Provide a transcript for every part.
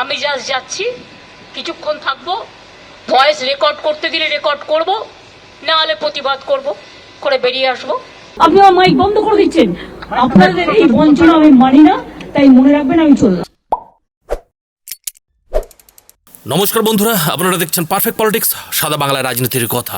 আমি জাস্ট যাচ্ছি কিছুক্ষণ থাকব ভয়েস রেকর্ড করতে দিলে রেকর্ড করব না হলে প্রতিবাদ করব করে বেরিয়ে আসব। আপনি আমার মাইক বন্ধ করে দিচ্ছেন? আপনাদের এই বঞ্চনা আমি মানি না তাই মনে রাখবেন আমি চললাম। নমস্কার বন্ধুরা আপনারা দেখছেন পারফেক্ট পলিটিক্স সাদা বাংলা রাজনীতির কথা।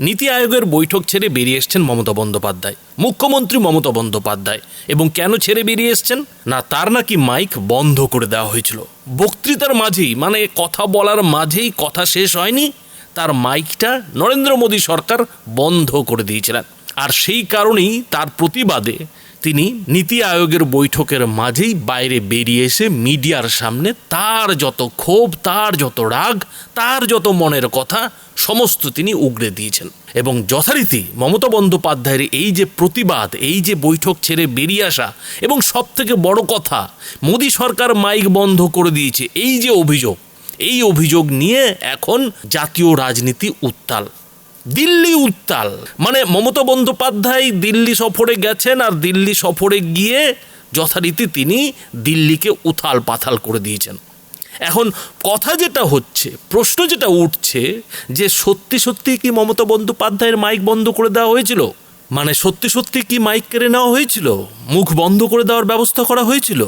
নীতি আয়োগের বৈঠক ছেড়ে বেরিয়ে এসছেন মমতা বন্দ্যোপাধ্যায়। মুখ্যমন্ত্রী মমতা বন্দ্যোপাধ্যায়। এবং কেন ছেড়ে বেরিয়ে এসছেন? না, তার নাকি মাইক বন্ধ করে দেওয়া হয়েছিল। বক্তৃতার মাঝেই মানে কথা বলার মাঝেই কথা শেষ হয়নি, তার মাইকটা নরেন্দ্র মোদী সরকার বন্ধ করে দিয়েছিলেন। আর সেই কারণেই তার প্রতিবাদে তিনি নীতি আয়োগের বৈঠকের মাঝেই বাইরে বেরিয়ে এসে মিডিয়ার সামনে তার যত ক্ষোভ, তার যত রাগ, তার যত মনের কথা, সমস্ত তিনি উগড়ে দিয়েছেন। এবং যথারীতি মমতা বন্দ্যোপাধ্যায়ের এই যে প্রতিবাদ, এই যে বৈঠক ছেড়ে বেরিয়ে আসা এবং সব থেকে বড় কথা, মোদী সরকার মাইক বন্ধ করে দিয়েছে, এই যে অভিযোগ, এই অভিযোগ নিয়ে এখন জাতীয় রাজনীতি উত্তাল। দিল্লি উত্তাল। মানে মমতা বন্দ্যোপাধ্যায় দিল্লি সফরে গেছেন আর দিল্লি সফরে গিয়ে যথারীতি তিনি দিল্লিকে উথাল পাথাল করে দিয়েছেন। এখন কথা যেটা হচ্ছে, প্রশ্ন যেটা উঠছে যে সত্যি সত্যি কি মমতা বন্দ্যোপাধ্যায়ের মাইক বন্ধ করে দেওয়া হয়েছিল? মানে সত্যি সত্যি কি মাইক কেড়ে নেওয়া হয়েছিল? মুখ বন্ধ করে দেওয়ার ব্যবস্থা করা হয়েছিল?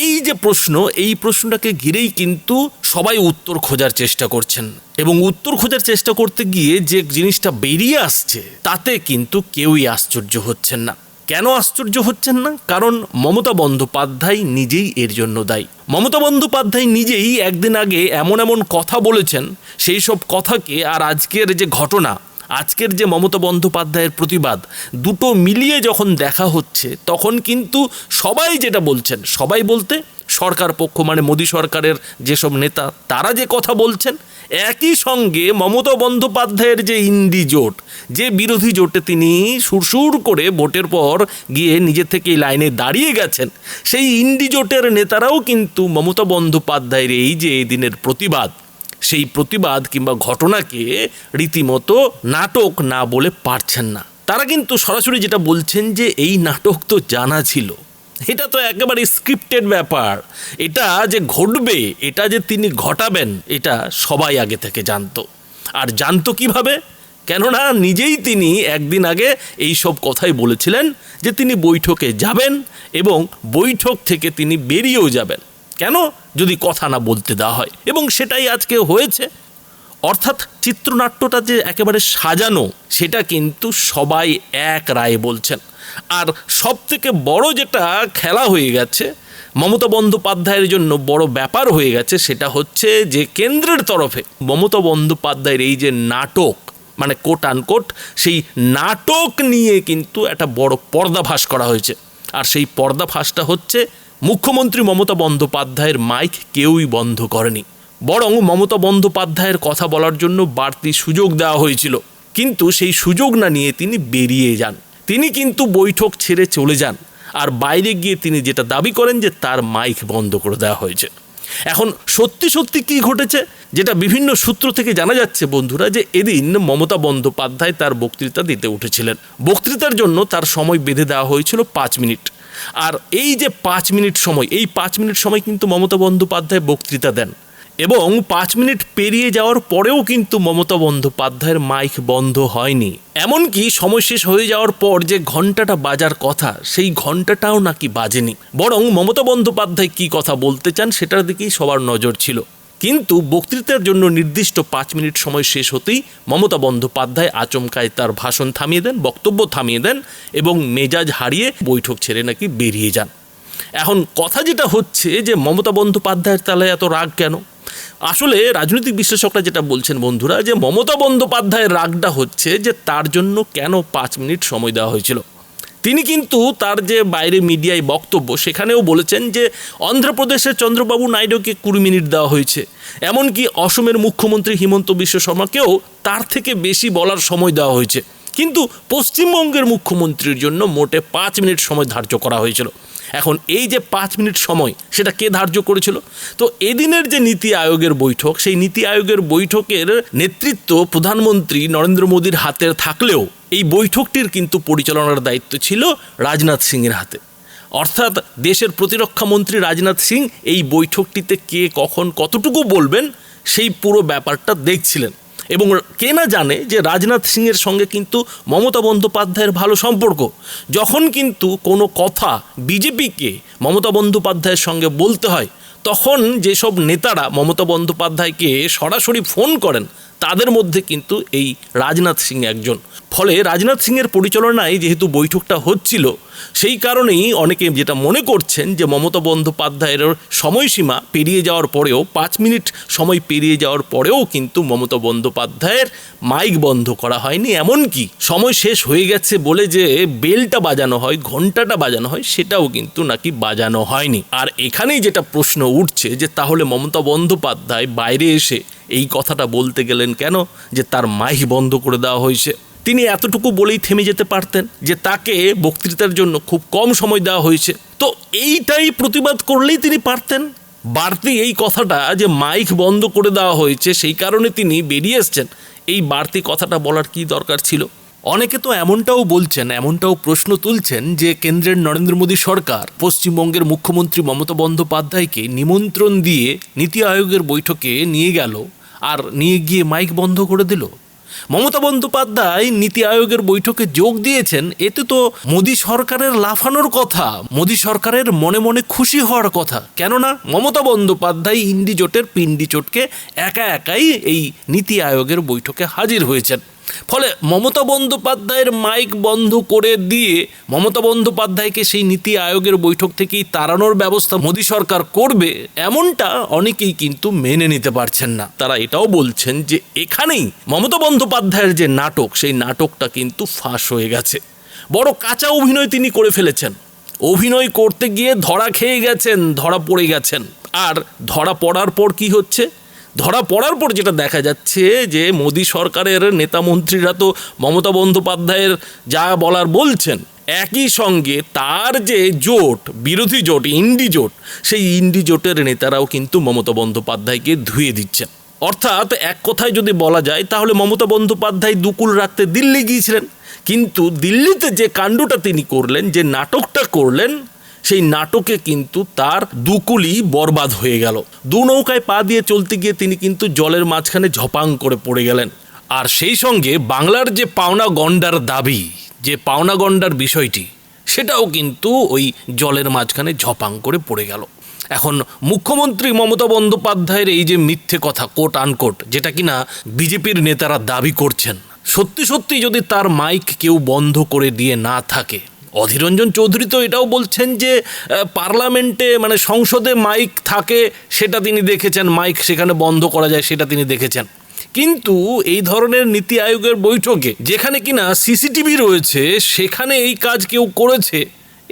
এই যে প্রশ্ন, এই প্রশ্নটাকে ঘিরেই কিন্তু সবাই উত্তর খোঁজার চেষ্টা করছেন। এবং উত্তর খোঁজার চেষ্টা করতে গিয়ে যে জিনিসটা বেরিয়ে আসছে, তাতে কিন্তু কেউই আশ্চর্য হচ্ছেন না। কেন আশ্চর্য হচ্ছেন না? কারণ মমতা বন্দ্যোপাধ্যায় নিজেই এর জন্য দায়ী। মমতা বন্দ্যোপাধ্যায় নিজেই একদিন আগে এমন এমন কথা বলেছেন, সেই সব কথাকে আর আজকের যে ঘটনা আজকের যে মমতা বন্দ্যোপাধ্যায়ের প্রতিবাদ, দুটো মিলিয়ে যখন দেখা হচ্ছে, তখন কিন্তু সবাই যেটা বলছেন, সবাই বলতে সরকার পক্ষ মানে মোদী সরকারের যেসব নেতা, তারা যে কথা বলছেন, একই সঙ্গে মমতা বন্দ্যোপাধ্যায়ের যে ইন্ডি জোট, যে বিরোধী জোটে তিনি সুরসুর করে ভোটের পর গিয়ে নিজে থেকেই লাইনে দাঁড়িয়ে গেছেন, সেই ইন্ডি জোটের নেতারাও কিন্তু মমতা বন্দ্যোপাধ্যায়ের এই যে এই দিনের প্রতিবাদ। সেই প্রতিবাদ কিংবা ঘটনাকে রীতিমতো নাটক না বলে পারছেন না। তারা কিন্তু সরাসরি যেটা বলছেন যে এই নাটক তো জানা ছিল। এটা তো একেবারে স্ক্রিপ্টেড ব্যাপার। এটা যে ঘটবে, এটা যে তিনি ঘটাবেন, এটা সবাই আগে থেকে জানতো। আর জানতো কীভাবে? কেননা নিজেই তিনি একদিন আগে এই সব কথাই বলেছিলেন যে তিনি বৈঠকে যাবেন এবং বৈঠক থেকে তিনি বেরিয়েও যাবেন। কেন যদি কথা না বলতে দেওয়া হয়? এবং সেটাই আজকে হয়েছে। অর্থাৎ চিত্রনাট্যটা যে একেবারে সাজানো, সেটা কিন্তু সবাই এক রায়ে বলছেন। আর সব থেকে বড় যেটা খেলা হয়ে গেছে, মমতা বন্দ্যোপাধ্যায়ের জন্য বড় ব্যাপার হয়ে গেছে, সেটা হচ্ছে যে কেন্দ্রের তরফে মমতা বন্দ্যোপাধ্যায়ের এই যে নাটক মানে কোট আনকোট সেই নাটক নিয়ে কিন্তু একটা বড় পর্দাভাস করা হয়েছে। আর সেই পর্দাভাসটা হচ্ছে মুখ্যমন্ত্রী মমতা বন্দ্যোপাধ্যায়ের মাইক কেউই বন্ধ করেনি। বরং মমতা বন্দ্যোপাধ্যায়ের কথা বলার জন্য বাড়তি সুযোগ দেওয়া হয়েছিল। কিন্তু সেই সুযোগ না নিয়ে তিনি বেরিয়ে যান। তিনি কিন্তু বৈঠক ছেড়ে চলে যান। আর বাইরে গিয়ে তিনি যেটা দাবি করেন যে তার মাইক বন্ধ করে দেওয়া হয়েছে। এখন সত্যি সত্যি কি ঘটেছে, যেটা বিভিন্ন সূত্র থেকে জানা যাচ্ছে বন্ধুরা, যে এদিন মমতা বন্দ্যোপাধ্যায় তার বক্তৃতা দিতে উঠেছিলেন। বক্তৃতার জন্য তার সময় বেঁধে দেওয়া হয়েছিল পাঁচ মিনিট। আর এই যে পাঁচ মিনিট সময়, এই পাঁচ মিনিট সময় কিন্তু মমতা বন্দ্যোপাধ্যায় বক্তৃতা দেন। এবং পাঁচ মিনিট পেরিয়ে যাওয়ার পরেও কিন্তু মমতা বন্দ্যোপাধ্যায়ের মাইক বন্ধ হয়নি। এমনকি সময় শেষ হয়ে যাওয়ার পর যে ঘন্টাটা বাজার কথা, সেই ঘন্টাটাও নাকি বাজেনি। বরং মমতা বন্দ্যোপাধ্যায় কি কথা বলতে চান সেটার দিকেই সবার নজর ছিল। কিন্তু বক্তৃতার জন্য নির্দিষ্ট পাঁচ মিনিট সময় শেষ হতেই মমতা বন্দ্যোপাধ্যায় আচমকায় তার ভাষণ থামিয়ে দেন, বক্তব্য থামিয়ে দেন এবং মেজাজ হারিয়ে বৈঠক ছেড়ে নাকি বেরিয়ে যান। এখন কথা যেটা হচ্ছে যে মমতা বন্দ্যোপাধ্যায়ের তালে এত রাগ কেন? আসলে রাজনৈতিক বিশ্লেষকরা যেটা বলছেন বন্ধুরা, যে মমতা বন্দ্যোপাধ্যায়ের রাগটা হচ্ছে যে তার জন্য কেন পাঁচ মিনিট সময় দেওয়া হয়েছিল? তিনি কিন্তু তার যে বাইরে মিডিয়ায় বক্তব্য, সেখানেও বলেছেন যে অন্ধ্রপ্রদেশের চন্দ্রবাবু নাইডুকে কুড়ি মিনিট দেওয়া হয়েছে। এমনকি অসমের মুখ্যমন্ত্রী হিমন্ত বিশ্ব শর্মাকেও তার থেকে বেশি বলার সময় দেওয়া হয়েছে। কিন্তু পশ্চিমবঙ্গের মুখ্যমন্ত্রীর জন্য মোটে পাঁচ মিনিট সময় ধার্য করা হয়েছিল। এখন এই যে পাঁচ মিনিট সময়, সেটা কে ধার্য করেছিল? তো এদিনের যে নীতি আয়োগের বৈঠক, সেই নীতি আয়োগের বৈঠকের নেতৃত্ব প্রধানমন্ত্রী নরেন্দ্র মোদীর হাতে থাকলেও এই বৈঠকটির কিন্তু পরিচালনার দায়িত্ব ছিল রাজনাথ সিংয়ের হাতে। অর্থাৎ দেশের প্রতিরক্ষা মন্ত্রী রাজনাথ সিং এই বৈঠকটিতে কে কখন কতটুকু বলবেন, সেই পুরো ব্যাপারটা দেখছিলেন। এবং কে না জানে যে রাজনাথ সিংয়ের সঙ্গে কিন্তু মমতা বন্দ্যোপাধ্যায়ের ভালো সম্পর্ক। যখন কিন্তু কোনো কথা বিজেপিকে মমতা বন্দ্যোপাধ্যায়ের সঙ্গে বলতে হয়, তখন যেসব নেতারা মমতা বন্দ্যোপাধ্যায়কে সরাসরি ফোন করেন তাদের মধ্যে কিন্তু এই রাজনাথ সিং একজন। ফলে রাজনাথ সিংয়ের পরিচালনায় যেহেতু বৈঠকটা হচ্ছিল সেই কারণেই অনেকে যেটা মনে করছেন যে মমতা বন্দ্যোপাধ্যায়ের সময়সীমা পেরিয়ে যাওয়ার পরেও, পাঁচ মিনিট সময় পেরিয়ে যাওয়ার পরেও কিন্তু মমতা বন্দ্যোপাধ্যায়ের মাইক বন্ধ করা হয়নি। এমনকি সময় শেষ হয়ে গেছে বলে যে বেলটা বাজানো হয় ঘন্টাটা বাজানো হয়, সেটাও কিন্তু নাকি বাজানো হয়নি। আর এখানেই যেটা প্রশ্ন উঠছে যে তাহলে মমতা বন্দ্যোপাধ্যায় বাইরে এসে এই কথাটা বলতে গেলেন কেন? যে তার মাইক বন্ধ করে দেওয়া হয়েছে। তিনি এতটুকু বলেই থেমে যেতে পারতেন যে তাকে বক্তৃতার জন্য খুব কম সময় দেওয়া হয়েছে। তো এইটাই প্রতিবাদ করলেই তিনি পারতেন। বাড়তি এই কথাটা যে মাইক বন্ধ করে দেওয়া হয়েছে, সেই কারণে তিনি বেরিয়ে এসছেন। এই বাড়তি কথাটা বলার কি দরকার ছিল? অনেকে তো এমনটাও বলছেন, এমনটাও প্রশ্ন তুলছেন যে কেন্দ্রের নরেন্দ্র মোদী সরকার পশ্চিমবঙ্গের মুখ্যমন্ত্রী মমতা বন্দ্যোপাধ্যায়কে নিমন্ত্রণ দিয়ে নীতি আয়োগের বৈঠকে নিয়ে গেল আর নিয়ে গিয়ে মাইক বন্ধ করে দিল। মমতা বন্দ্যোপাধ্যায় নীতি আয়োগের বৈঠকে যোগ দিয়েছেন, এতে তো মোদী সরকারের লাফানোর কথা, মোদী সরকারের মনে মনে খুশি হওয়ার কথা। কেননা মমতা বন্দ্যোপাধ্যায় ইন্ডি জোটের পিন্ডি চোটকে একা একাই এই নীতি আয়োগের বৈঠকে হাজির হয়েছেন। ফলে মমতা বন্দ্যোপাধ্যায়ের মাইক বন্ধ করে দিয়ে মমতা বন্দ্যোপাধ্যায়কে সেই নীতি আয়োগের বৈঠক থেকেই তাড়ানোর ব্যবস্থা মোদী সরকার করবে, এমনটা অনেকেই কিন্তু মেনে নিতে পারছেন না। তারা এটাও বলছেন যে এখানেই মমতা বন্দ্যোপাধ্যায়ের যে নাটক, সেই নাটকটা কিন্তু ফাঁস হয়ে গেছে। বড় কাঁচা অভিনয় তিনি করে ফেলেছেন। অভিনয় করতে গিয়ে ধরা খেয়ে গেছেন, ধরা পড়ে গেছেন। আর ধরা পড়ার পর কি হচ্ছে? ধরা পড়ার পর যেটা দেখা যাচ্ছে যে মোদী সরকারের নেতা মন্ত্রীরা তো মমতা বন্দ্যোপাধ্যায়ের যা বলার বলছেন, একই সঙ্গে তার যে জোট, বিরোধী জোট, ইন্ডি জোট, সেই ইন্ডি জোটের নেতারাও কিন্তু মমতা বন্দ্যোপাধ্যায়কে ধুয়ে দিচ্ছেন। অর্থাৎ এক কথায় যদি বলা যায়, তাহলে মমতা বন্দ্যোপাধ্যায় দুকুল রাখতে দিল্লি গিয়েছিলেন। কিন্তু দিল্লিতে যে কাণ্ডটা তিনি করলেন, যে নাটকটা করলেন সেই নাটকে কিন্তু তার দুকুলি বরবাদ হয়ে গেল। দু নৌকায় পা দিয়ে চলতে গিয়ে তিনি কিন্তু জলের মাঝখানে ঝপাং করে পড়ে গেলেন। আর সেই সঙ্গে বাংলার যে পাওনা গন্ডার দাবি, যে পাওনা গন্ডার বিষয়টি, সেটাও কিন্তু ওই জলের মাঝখানে ঝপাং করে পড়ে গেল। এখন মুখ্যমন্ত্রী মমতা বন্দ্যোপাধ্যায়ের এই যে মিথ্যে কথা কোট আনকোট যেটা কিনা বিজেপির নেতারা দাবি করছেন, সত্যি সত্যি যদি তার মাইক কেউ বন্ধ করে দিয়ে না থাকে অধীরঞ্জন চৌধুরী তো এটাও বলছেন যে পার্লামেন্টে মানে সংসদে মাইক থাকে, সেটা তিনি দেখেছেন, মাইক সেখানে বন্ধ করা যায়, সেটা তিনি দেখেছেন। কিন্তু এই ধরনের নীতি আয়োগের বৈঠকে, যেখানে কিনা সিসিটিভি রয়েছে, সেখানে এই কাজ কেউ করেছে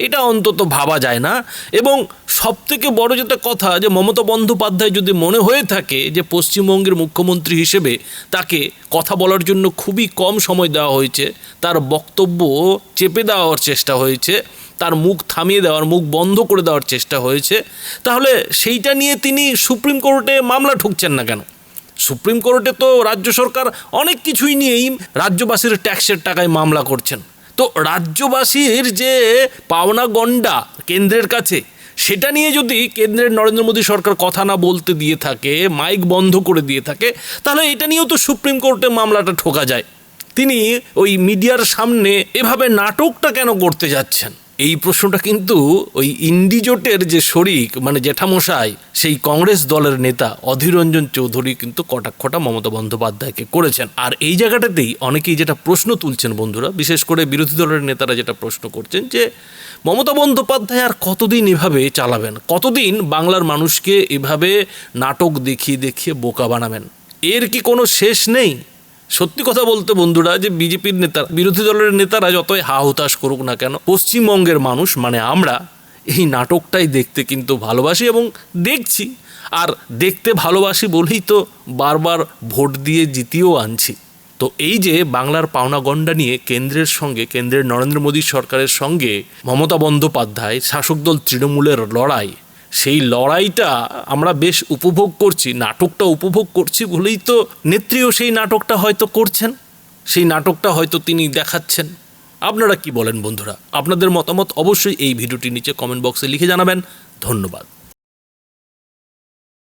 এটা অন্তত ভাবা যায় না। এবং সবথেকে বড় যেটা কথা যে মমতা বন্দ্যোপাধ্যায় যদি মনে হয়ে থাকে যে পশ্চিমবঙ্গের মুখ্যমন্ত্রী হিসেবে তাকে কথা বলার জন্য খুবই কম সময় দেওয়া হয়েছে, তার বক্তব্য চেপে দেওয়ার চেষ্টা হয়েছে, তার মুখ থামিয়ে দেওয়ার, মুখ বন্ধ করে দেওয়ার চেষ্টা হয়েছে, তাহলে সেইটা নিয়ে তিনি সুপ্রিম কোর্টে মামলা ঠুকছেন না কেন? সুপ্রিম কোর্টে তো রাজ্য সরকার অনেক কিছুই নিয়েই রাজ্যবাসীর ট্যাক্সের টাকায় মামলা করছেন। তো রাজ্যবাসীর যে পাওনা গন্ডা কেন্দ্রের কাছে, সেটা নিয়ে যদি কেন্দ্রের নরেন্দ্র মোদী সরকার কথা না বলতে দিয়ে থাকে, মাইক বন্ধ করে দিয়ে থাকে, তাহলে এটা নিয়েও তো সুপ্রিম কোর্টে মামলাটা ঠোকা যায়। তিনি ওই মিডিয়ার সামনে এভাবে নাটকটা কেন করতে যাচ্ছেন? এই প্রশ্নটা কিন্তু ওই ইন্ডিজোটের যে শরিক মানে জেঠামশাই সেই কংগ্রেস দলের নেতা অধীররঞ্জন চৌধুরী কিন্তু কটাক্ষটা মমতা বন্দ্যোপাধ্যায়কে করেছেন। আর এই জায়গাটাতেই অনেকেই যেটা প্রশ্ন তুলছেন বন্ধুরা, বিশেষ করে বিরোধী দলের নেতারা যেটা প্রশ্ন করছেন যে, মমতা বন্দ্যোপাধ্যায় আর কতদিন এভাবে চালাবেন? কতদিন বাংলার মানুষকে এভাবে নাটক দেখিয়ে দেখিয়ে বোকা বানাবেন? এর কি কোনো শেষ নেই? সত্যি কথা বলতে বন্ধুরা, যে বিজেপির নেতা, বিরোধী দলের নেতারা যতই হা হুতাশ করুক না কেন, পশ্চিমবঙ্গের মানুষ মানে আমরা, এই নাটকটাই দেখতে কিন্তু ভালোবাসি এবং দেখছি। আর দেখতে ভালোবাসি বলেই তো বারবার ভোট দিয়ে জিতিয়েও আনছি। তো এই যে বাংলার পাওনা গন্ডা নিয়ে কেন্দ্রের সঙ্গে, কেন্দ্রের নরেন্দ্র মোদী সরকারের সঙ্গে মমতা বন্দ্যোপাধ্যায়, শাসক দল তৃণমূলের লড়াই সেই লড়াইটা আমরা বেশ উপভোগ করছি, নাটকটা উপভোগ করছি বলেই তো নেত্রীও সেই নাটকটা হয়তো করছেন, সেই নাটকটা হয়তো তিনি দেখাচ্ছেন। আপনারা কি বলেন বন্ধুরা? আপনাদের মতামত অবশ্যই এই ভিডিওটির নিচে কমেন্ট বক্সে লিখে জানাবেন। ধন্যবাদ।